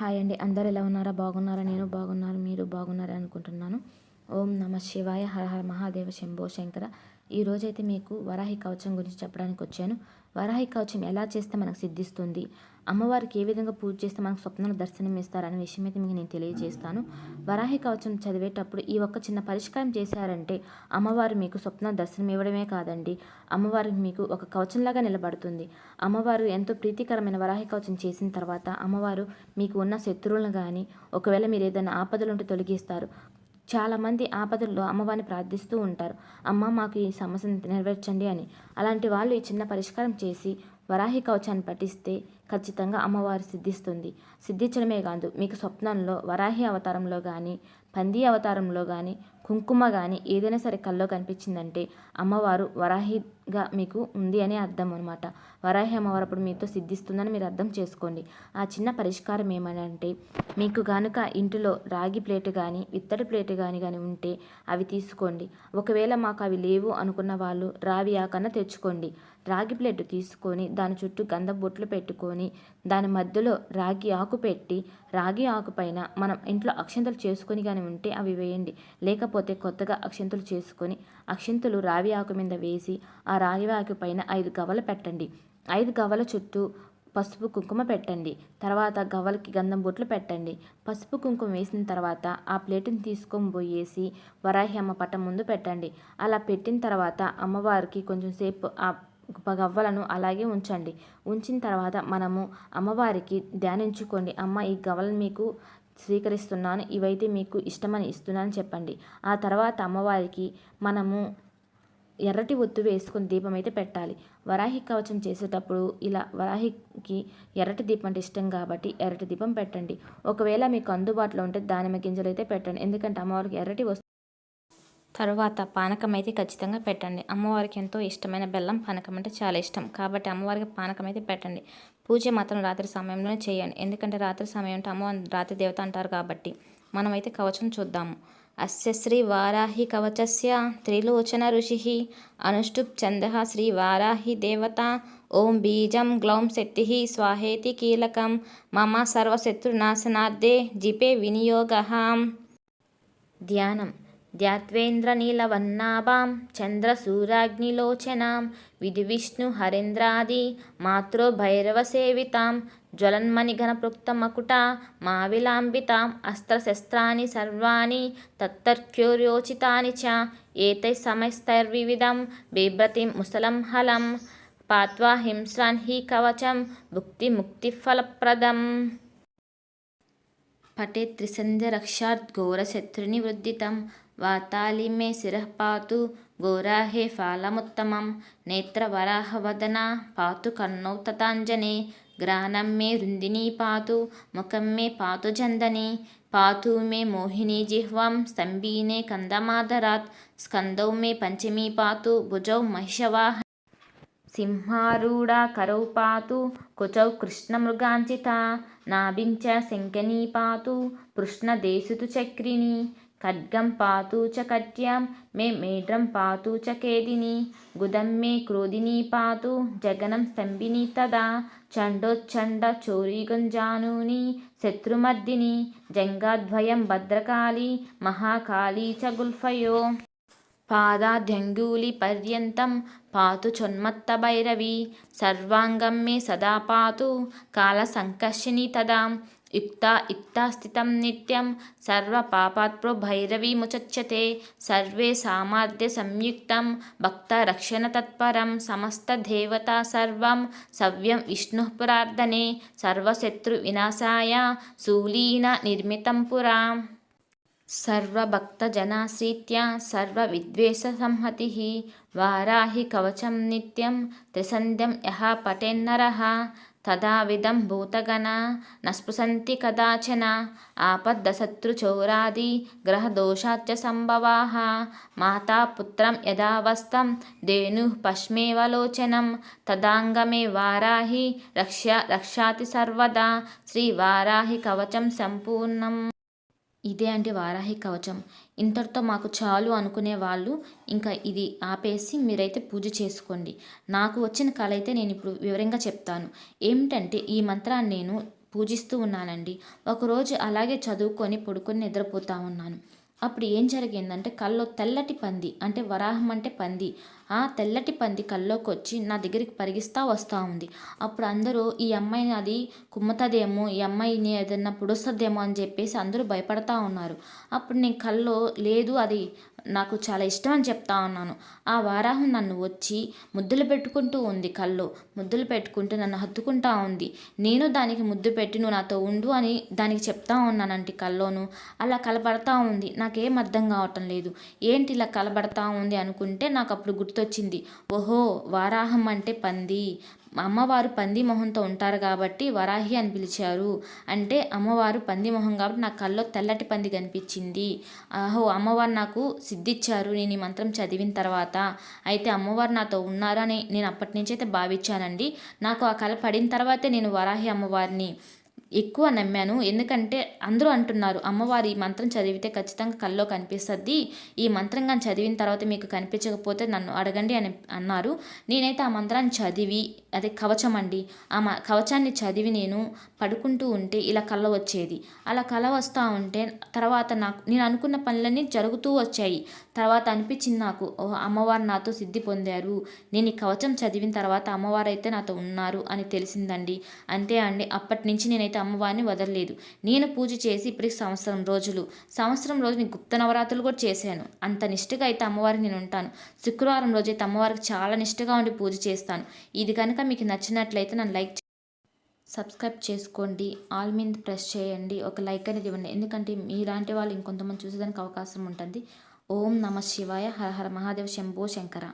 Hi అండి. అందరు ఎలా ఉన్నారా? బాగున్నారా? నేను బాగున్నారు మీరు బాగున్నారా అనుకుంటున్నాను. ఓం నమ శివాయ. హర హర మహాదేవ శంభో శంకర. ఈరోజైతే మీకు వరాహి కవచం గురించి చెప్పడానికి వచ్చాను. వరాహి కవచం ఎలా చేస్తే మనకు సిద్ధిస్తుంది? అమ్మవారికి ఏ విధంగా పూజ చేస్తే మనకు స్వప్నంలో దర్శనం ఇస్తారనే విషయం అయితే మీకు నేను తెలియజేస్తాను. వరాహి కవచం చదివేటప్పుడు ఈ ఒక్క చిన్న పరిష్కారం చేశారంటే అమ్మవారు మీకు స్వప్న దర్శనం ఇవ్వడమే కాదండి. అమ్మవారు మీకు ఒక కవచంలాగా నిలబడుతుంది. అమ్మవారు ఎంతో ప్రీతికరమైన వరాహి కవచం చేసిన తర్వాత అమ్మవారు మీకు ఉన్న శత్రువులను కానీ ఒకవేళ మీరు ఏదైనా ఆపదలు ఉంటే తొలగిస్తారు. చాలామంది ఆపదల్లో అమ్మవారిని ప్రార్థిస్తూ ఉంటారు. అమ్మ మాకు ఈ సమస్యను నెరవేర్చండి అని. అలాంటి వాళ్ళు ఈ చిన్న పరిష్కారం చేసి వరాహి కవచాన్ని పఠిస్తే ఖచ్చితంగా అమ్మవారు సిద్ధిస్తుంది. సిద్ధించడమే కాదు మీకు స్వప్నంలో వరాహి అవతారంలో కానీ పంది అవతారంలో కానీ కుంకుమ కానీ ఏదైనా సరే కల్లో కనిపించిందంటే అమ్మవారు వరాహిగా మీకు ఉంది అని అర్థం అనమాట వరాహి అమ్మవారు అప్పుడు మీతో సిద్ధిస్తుందని మీరు అర్థం చేసుకోండి. ఆ చిన్న పరిష్కారం ఏమనంటే మీకు కనుక ఇంటిలో రాగి ప్లేట్ కానీ విత్తడి ప్లేట్ కానీ కానీ ఉంటే అవి తీసుకోండి. ఒకవేళ మాకు అవి లేవు అనుకున్న వాళ్ళు రావి ఆకన్నా తెచ్చుకోండి. రాగి ప్లేట్ తీసుకొని దాని చుట్టూ గంధ బొట్లు పెట్టుకొని దాని మధ్యలో రాగి ఆకు పెట్టి రాగి ఆకు పైన మనం ఇంట్లో అక్షంతలు చేసుకొని కానీ ఉంటే అవి వేయండి. లేకపోతే కొత్తగా అక్షంతులు చేసుకొని అక్షంతులు రావి ఆకు మీద వేసి ఆ రావి ఆకు పైన ఐదు గవ్వలు పెట్టండి. ఐదు గవ్వల చుట్టూ పసుపు కుంకుమ పెట్టండి. తర్వాత గవ్వలకి గంధం బొట్లు పెట్టండి. పసుపు కుంకుమ వేసిన తర్వాత ఆ ప్లేటుని తీసుకొని పోయేసి వరాహి అమ్మ పట్టం ముందు పెట్టండి. అలా పెట్టిన తర్వాత అమ్మవారికి కొంచెం సేపు ఆ గవ్వలను అలాగే ఉంచండి. ఉంచిన తర్వాత మనము అమ్మవారికి ధ్యానించుకోండి. అమ్మ ఈ గవ్వలను మీకు స్వీకరిస్తున్నాను ఇవైతే మీకు ఇష్టమని ఇస్తున్నాను చెప్పండి. ఆ తర్వాత అమ్మవారికి మనము ఎర్రటి ఒత్తు వేసుకుని దీపం అయితే పెట్టాలి. వరాహి కవచం చేసేటప్పుడు ఇలా వరాహికి ఎర్రటి దీపం అంటే ఇష్టం కాబట్టి ఎర్రటి దీపం పెట్టండి. ఒకవేళ మీకు అందుబాటులో ఉంటే దానిమ్మ గింజలు అయితే పెట్టండి. ఎందుకంటే అమ్మవారికి ఎర్రటి వస్తు తరువాత పానకం అయితే ఖచ్చితంగా పెట్టండి. అమ్మవారికి ఎంతో ఇష్టమైన బెల్లం పానకం అంటే చాలా ఇష్టం. కాబట్టి అమ్మవారికి పానకం అయితే పెట్టండి. పూజ మాత్రం రాత్రి సమయంలోనే చేయండి. ఎందుకంటే రాత్రి సమయం అంటే అమ్మవారి రాత్రి దేవత అంటారు కాబట్టి మనమైతే కవచం చూద్దాము. అస్య శ్రీ వారాహి కవచస్య త్రిలోచన ఋషి అనుష్టుప్ చంద శ్రీ వారాహి దేవత ఓం బీజం గ్లౌం శక్తి స్వాహేతి కీలకం మమ సర్వశత్రునాశనార్థే జిపే వినియోగ. ధ్యానం. ధ్యాత్వేంద్రనీలవన్నాభాం చంద్రసూరాగ్నిలోచనాం విధి విష్ణు హరేంద్రాది మాతృభైరవసేవితాం జ్వలన్మణిఘనపృక్తమకుటా మావిలాంబితాం అస్త్రశస్త్రాన్ని సర్వాణి తత్తర్క్యోర్యోచితాని చ ఏతై సమస్తైర్వివిధం బిభ్రతిం ముసలం హలం పాత్వా హింసాన్ హి కవచం భుక్తిముక్తిఫలప్రదం పటే త్రిసంధ్యరక్షాద్ఘోరశత్రునివృద్ధితం వాతాలి శిరఃపాతు శిరః ఘోరాహే ఫాలముత్తమం నేత్రవరాహవదనా పాతు కన్నౌ తతాంజనే గ్రానం మే రుందినీ పాతు ముఖం మే పాతు జందని పాతు మే మోహిని జిహ్వం స్తంభీనే కందమాదరాత్ స్కందౌ మే పంచమీ పాతు భుజౌ మహిషవాహ సింహారూఢా కరౌ పాతు కుచౌ కృష్ణమృగాంచిత నాభించ శంకనీ పాతు పృష్ణదేశుతు చక్రిణి ఖడ్గం పాతు చ కట్యాం మే మేడ్రం పాతు చ కేదిని గుదం మే క్రోధిని పాతు జగనం స్తంభిని తదా చండోచ్చండ చోరీగుంజానూని శత్రుమర్దిని జంగాద్వయం భద్రకాళి మహాకాళీ చ గుల్ఫయో. పాదాద్యంగూలి పర్యంతం పాతు చొన్మత్త భైరవి సర్వాంగం మే సదా పాతు కాళసంకర్షిణి తదాం యుక్తా యుక్తా స్థితం నిత్యం సర్వపాపాత్ప్రో భైరవీ ముచచ్చతే సర్వే సామర్థ్య సంయుక్తం భక్తరక్షణ తత్పరం సమస్తదేవతా సర్వం సవ్యం విష్ణు ప్రార్థనే సర్వశత్రు వినాశాయ శూలీన నిర్మితం పురా సర్వభక్తజనాశ్రిత్య సర్వవిద్వేషసంహతి వారాహి కవచం నిత్యం త్రిసంధ్యం యహ పటేన్నర తదావిధం భూతగణ నస్పృశంతి కదాచన ఆపద్దశత్రుచౌరాది గ్రహదోషాచ సంభవా. మాతాపుత్రం యథావస్థం ధేనుః పశ్మేవలోచనం తదాంగమే వారాహి రక్ష రక్షాతి సర్వదా శ్రీ వారాహి కవచం సంపూర్ణం. ఇదే అంటే వారాహి కవచం. ఇంతటితో మాకు చాలు అనుకునే వాళ్ళు ఇంకా ఇది ఆపేసి మీరైతే పూజ చేసుకోండి. నాకు వచ్చిన కళ అయితే నేను ఇప్పుడు వివరంగా చెప్తాను. ఏమిటంటే ఈ మంత్రాన్ని నేను పూజిస్తూ ఉన్నానండి. ఒకరోజు అలాగే చదువుకొని పడుకొని నిద్రపోతా ఉన్నాను. అప్పుడు ఏం జరిగిందంటే కల్లో తెల్లటి పంది అంటే వరాహం అంటే పంది ఆ తెల్లటి పంది కల్లోకి వచ్చి నా దగ్గరికి పరిగిస్తా వస్తూ ఉంది. అప్పుడు అందరూ ఈ అమ్మాయిని అది కుమ్మతదేమో ఈ అమ్మాయిని ఏదన్నా పొడుస్తుందేమో అని చెప్పేసి అందరూ భయపడతా ఉన్నారు. అప్పుడు నేను కల్లో లేదు అది నాకు చాలా ఇష్టం అని చెప్తా ఉన్నాను. ఆ వారాహం నన్ను వచ్చి ముద్దులు పెట్టుకుంటూ ఉంది కళ్ళు ముద్దులు పెట్టుకుంటూ నన్ను హత్తుకుంటా ఉంది. నేను దానికి ముద్దు పెట్టి నువ్వు నాతో ఉండు అని దానికి చెప్తా ఉన్నానంటి కల్లోను. అలా కలబడతా ఉంది. నాకేం అర్థం కావటం లేదు. ఏంటి ఇలా కలబడతా ఉంది అనుకుంటే నాకు అప్పుడు గుర్తు గుర్తొచ్చింది. ఓహో వారాహం అంటే పంది. అమ్మవారు పంది మొహంతో ఉంటారు కాబట్టి వరాహి అని పిలిచారు. అంటే అమ్మవారు పంది మొహం కాబట్టి నా కల్లో తెల్లటి పంది కనిపించింది. ఆహో అమ్మవారు నాకు సిద్ధిచ్చారు. నేను ఈ మంత్రం చదివిన తర్వాత. అయితే అమ్మవారు నాతో ఉన్నారని నేను అప్పటి నుంచి అయితే భావించానండి. నాకు ఆ కళ పడిన తర్వాతే నేను వరాహి అమ్మవారిని ఎక్కువ నమ్మాను. ఎందుకంటే అందరూ అంటున్నారు అమ్మవారి ఈ మంత్రం చదివితే ఖచ్చితంగా కల్లో కనిపిస్తుంది. ఈ మంత్రం కానీ చదివిన తర్వాత మీకు కనిపించకపోతే నన్ను అడగండి అని అన్నారు. నేనైతే ఆ మంత్రాన్ని చదివి అదే కవచం అండి ఆ కవచాన్ని చదివి నేను పడుకుంటూ ఉంటే ఇలా కళ్ళ వచ్చేది. అలా కళ వస్తూ ఉంటే తర్వాత నాకు నేను అనుకున్న పనులన్నీ జరుగుతూ వచ్చాయి. తర్వాత అనిపించింది నాకు ఓ అమ్మవారు నాతో సిద్ధి పొందారు. నేను ఈ కవచం చదివిన తర్వాత అమ్మవారు అయితే నాతో ఉన్నారు అని తెలిసిందండి. అంతే అండి. అప్పటి నుంచి నేనైతే అమ్మవారిని వదలలేదు. నేను పూజ చేసి ఇప్పటికి సంవత్సరం రోజులు. సంవత్సరం రోజు నేను గుప్త నవరాత్రులు కూడా చేశాను. అంత నిష్ఠగా అయితే అమ్మవారికి నేను ఉంటాను. శుక్రవారం రోజు అయితే అమ్మవారికి చాలా నిష్ఠగా ఉండి పూజ చేస్తాను. ఇది కనుక మీకు నచ్చినట్లయితే నన్ను లైక్ సబ్స్క్రైబ్ చేసుకోండి. ఆల్ మీద ప్రెస్ చేయండి. ఒక లైక్ అనేది ఇవ్వండి. ఎందుకంటే మీలాంటి వాళ్ళు ఇంకొంతమంది చూసేదానికి అవకాశం ఉంటుంది. ఓం నమ శివాయ. హర హర మహాదేవ శంభో శంకర.